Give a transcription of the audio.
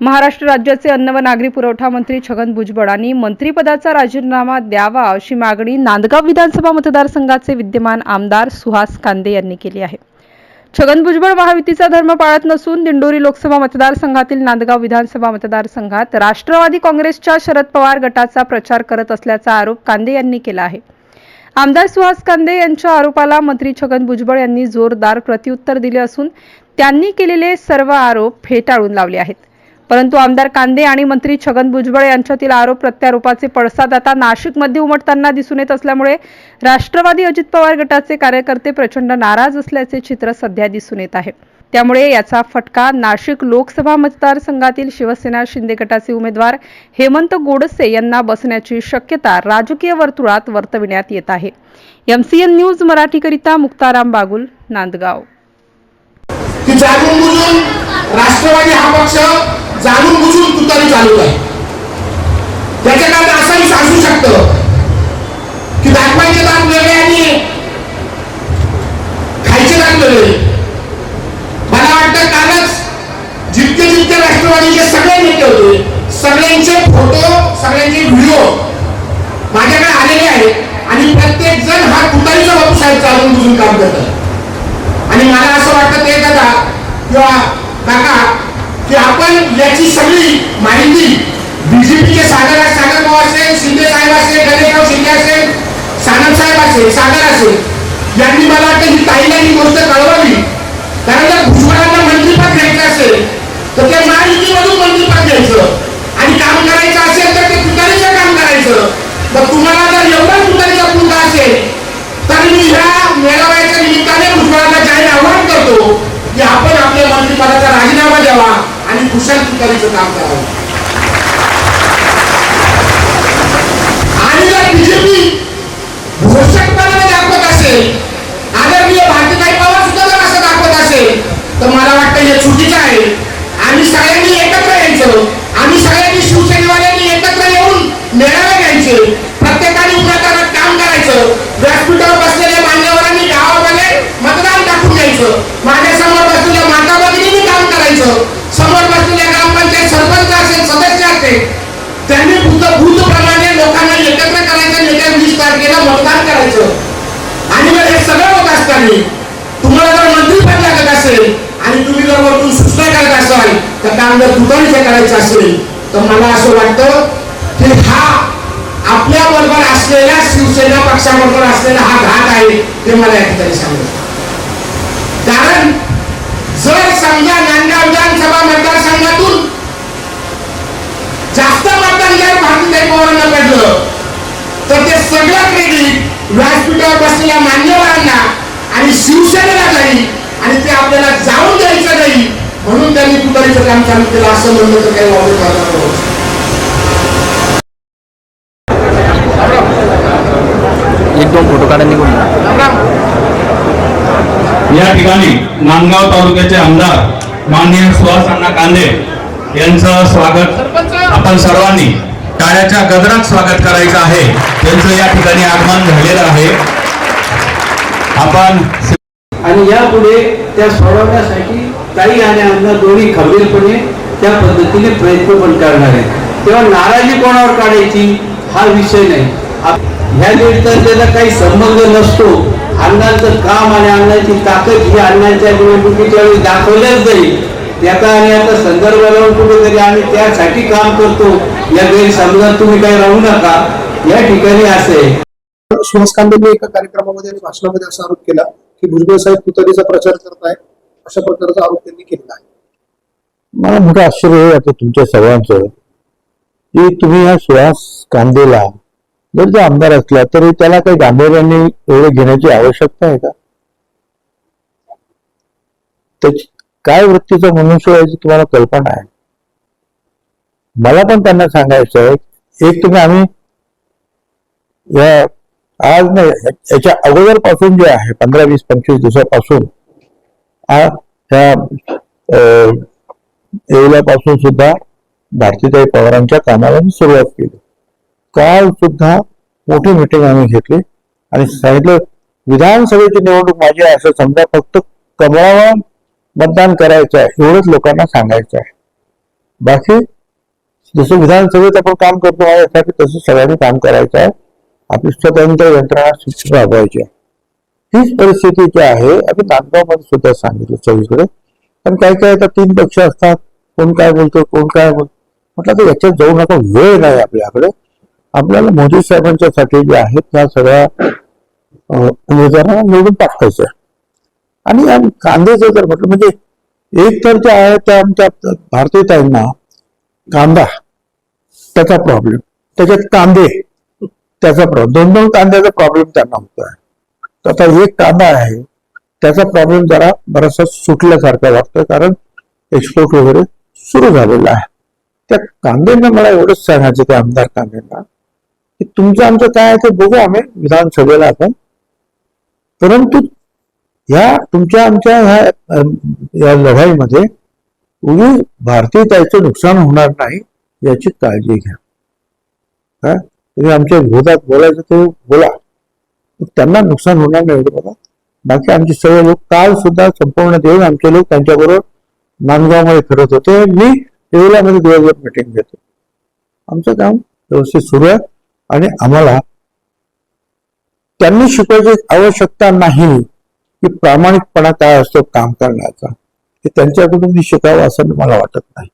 महाराष्ट्र राज्याचे अन्न व नागरी पुरवठा मंत्री छगन भुजबळ यांनी मंत्रिपदाचा राजीनामा द्यावा अशी मागणी नांदगाव विधानसभा मतदारसंघाचे विद्यमान आमदार सुहास कांदे यांनी केली आहे. छगन भुजबळ महायुतीचा धर्म पाळत नसून दिंडोरी लोकसभा मतदारसंघातील नांदगाव विधानसभा मतदारसंघात राष्ट्रवादी काँग्रेसच्या शरद पवार गटाचा प्रचार करत असल्याचा आरोप कांदे यांनी केला आहे. आमदार सुहास कांदे यांच्या आरोपाला मंत्री छगन भुजबळ यांनी जोरदार प्रत्युत्तर दिले असून त्यांनी केलेले सर्व आरोप फेटाळून लावले आहेत. परंतु आमदार कांदे आणि मंत्री छगन भुजबळ यांच्यातील आरोप प्रत्यारोपाचे पडसाद आता नाशिकमध्ये उमटताना दिसून येत असल्यामुळे राष्ट्रवादी अजित पवार गटाचे कार्यकर्ते प्रचंड नाराज असल्याचे चित्र सध्या दिसून येत आहे. त्यामुळे याचा फटका नाशिक लोकसभा मतदारसंघातील शिवसेना शिंदे गटाचे उमेदवार हेमंत गोडसे यांना बसण्याची शक्यता राजकीय वर्तुळात वर्तविण्यात येत आहे. एमसीएन न्यूज मराठीकरिता मुक्ताराम बागुल नांदगाव. राष्ट्रवादी हा पक्ष जाणून बुजून तुतारी चालू आहे. त्याच्याकडे असंही असू शकतं की दाखवायचे दात वेगळे आणि खायचे दात वेगळे. मला वाटतं कालच जितके जितके राष्ट्रवादीचे सगळे नेते होते सगळ्यांचे फोटो सगळ्यांचे व्हिडिओ माझ्याकडे आलेले आहेत आणि प्रत्येक जण हा तुतारीचा बापूसाहेब चालून बुजून काम करतात. आणि मला असं वाटतं ते दादा किंवा काका की आपण याची सगळी माहिती बीजेपीचे सागर सागर भाऊ असेल शिंदे साहेब असेल गणेशराव शिंदे असेल सानम साहेब असेल सागर असेल यांनी मला वाटतं ही ताईला ही गोष्ट कळवावी. कारण जर भुजबळांना मंत्रीपद घ्यायचं असेल तर ते महायुतीमधून मंत्रीपद घ्यायचं आणि काम करायचं असेल तर ते तुतारीचं काम करायचं तर तुम्हाला जर एवढा तुतारीचा पुरता असेल तर मी ह्या मेळाव्याच्या निमित्ताने भुजबळांना जाहीर आवाहन करतो की आपण आपल्या मंत्रिपदाचा राजीनामा द्यावा आणि कुशल तुतारीचं काम करावं आणि जर बीजेपी घोषकपणाने दाखवत असेल आदरणीय भारतीताई पवार सुद्धा जर असं दाखवत असेल तर मला वाटतं हे चुकीचं आहे आम्ही सगळ्यांनी एकत्र यायचं आम्ही सगळ्यांनी शिवसेनेवाल्यांनी एकत्र येऊन मेळावे घ्यायचे प्रत्येकाने उमेदवारात काम करायचं. व्यासपीठावर बसलेल्या मान्यवरांनी गावामध्ये मतदान टाकून द्यायचं माझ्यासमोर बसलेल्या माता भगिनींनी काम करायचं समोर बसलेल्या ग्रामपंचायत सरपंच असेल सदस्य असेल त्यांनी भूत भूतप्रमाणे लोकांना एकत्र करायचं येत्या वीस तारखेला मतदान करायचं आणि जर हे सगळं तुम्हाला जर मंत्रीपद लागत असेल आणि तुम्ही जर वरतून सूचना करत असाल तर काम जर तुतारीचं करायचं असेल तर मला असं वाटतं की हा आपल्या बरोबर असलेल्या शिवसेना पक्षाबरोबर असलेला हा घात आहे ते मला या ठिकाणी सांगायचं कारण जर समजा नांदगाव विधानसभा मतदारसंघातून जास्त मतदान जर भारतीय पवारांना पडलं तर ते सगळं क्रेडिट व्यासपीठावर बसलेल्या मान्यवरांना आणि शिवसेनेला जाईल आणि ते आपल्याला जाऊन द्यायचं नाही म्हणून त्यांनी तुतारीचं काम चालू केलं असं म्हणलं तर काही वावड करणार नाही. एक दोन फोटो काढा निघून या ठिकाणी नांदगाव तालुक्याचे आमदार माननीय सुहास अण्णा कांदे यांचं स्वागत आपण सर्वांनी टाळ्याच्या गजरात स्वागत करायचं आहे. त्यांचं या ठिकाणी आगमन झालेलं आहे. आपण आणि यापुढे त्या सोडवण्यासाठी ताई आणि अण्णा दोन्ही खंबीरपणे त्या पद्धतीने प्रयत्न पण करणार आहेत. तेव्हा नाराजी कोणावर काढायची? हा विषय नाही. आप- ह्या निवडणुकीचा काही संबंध नसतो. अण्णांचं काम आणि अण्णांची ताकद ही अण्णांच्या निवडणुकीच्या वेळी दाखवल्याच जाईल त्याचा आणि आता संदर्भ लावून कुठेतरी आम्ही त्यासाठी काम करतो. या गैरसमजात तुम्ही काही राहू नका. या ठिकाणी असे सुहास एका कार्यक्रमामध्ये आणि भाषणामध्ये असा आरोप केला की भुजबळ साहेब तुतारीचा प्रचार करत आहे अशा प्रकारचा आरोप त्यांनी केलेला आहे. मला मोठं आश्चर्य हे वाटतं तुमच्या सगळ्यांचं की तुम्ही या सुहास कांदेला जर तो आमदार असला तरी त्याला काही गांभीर्याने एवढं घेण्याची आवश्यकता आहे का? त्याची काय वृत्तीचा मनुष्य याची तुम्हाला कल्पना आहे? मला पण त्यांना सांगायचं आहे एक तुम्ही आम्ही या आज नाही याच्या अगोदरपासून जे आहे पंधरा वीस पंचवीस दिवसापासून आ- त्या अं, सुद्धा भारतीताई पवारांच्या कामाला मी सुरुवात केली. काल सुद्धा मोठी मिटिंग आम्ही घेतली आणि सांगितलं विधानसभेची निवडणूक माझी आहे असं समजा फक्त कमळावर मतदान करायचं आहे एवढंच लोकांना सांगायचं आहे. बाकी जसं विधानसभेत आपण काम करतो यासाठी तसं सगळ्यांनी काम करायचं आहे. आपली स्वतंत्र यंत्रणा शिक्षण राबवायची आहे. हीच परिस्थिती जी आहे. आम्ही नांदगावमध्ये सुद्धा सांगितलं सगळीकडे. पण काही काही आता तीन पक्ष असतात. कोण काय बोलतो कोण काय बोलतो म्हटलं तर याच्यात जाऊ नका. वेळ नाही आपल्याकडे. आपल्याला मोदी साहेबांच्या साठी जे आहेत त्या सगळ्या उमेदवारांना निवडून टाकायचं आणि कांद्याचं जर म्हटलं म्हणजे एक तर जे आहे त्या आमच्या भारतीय ताईंना कांदा त्याचा प्रॉब्लेम त्याच्यात कांदे. त्याचा प्रॉब्लेम दोन दोन कांद्याचा प्रॉब्लेम त्यांना होतोय. तर आता एक कांदा आहे त्याचा प्रॉब्लेम जरा बराचसा सुटल्यासारखा वाटतोय कारण एक्सपोर्ट वगैरे सुरू झालेला आहे. त्या कांद्यांना मला एवढंच सांगायचं त्या आमदार कांद्यांना की तुमचं आमचं काय आहे ते बघू आम्ही विधानसभेला आपण. परंतु ह्या तुमच्या आमच्या ह्या या लढाईमध्ये उगी भारतीय त्याचं नुकसान होणार नाही याची काळजी घ्या. हा? तुम्ही आमच्या विरोधात बोलायचं ते बोला. त्यांना नुकसान होणार नाही एवढं बघा. बाकी आमचे सगळे लोक काल सुद्धा संपूर्ण देऊन आमचे लोक त्यांच्याबरोबर नांदगावमध्ये फिरत होते. मी येवल्यामध्ये दिवसभर मिटिंग घेतो. आमचं काम व्यवस्थित सुरू आहे. आणि आम्हाला त्यांनी शिकवायची आवश्यकता नाही की प्रामाणिकपणा काय असतो काम करण्याचा. हे त्यांच्याकडून मी शिकावं असं मला वाटत नाही.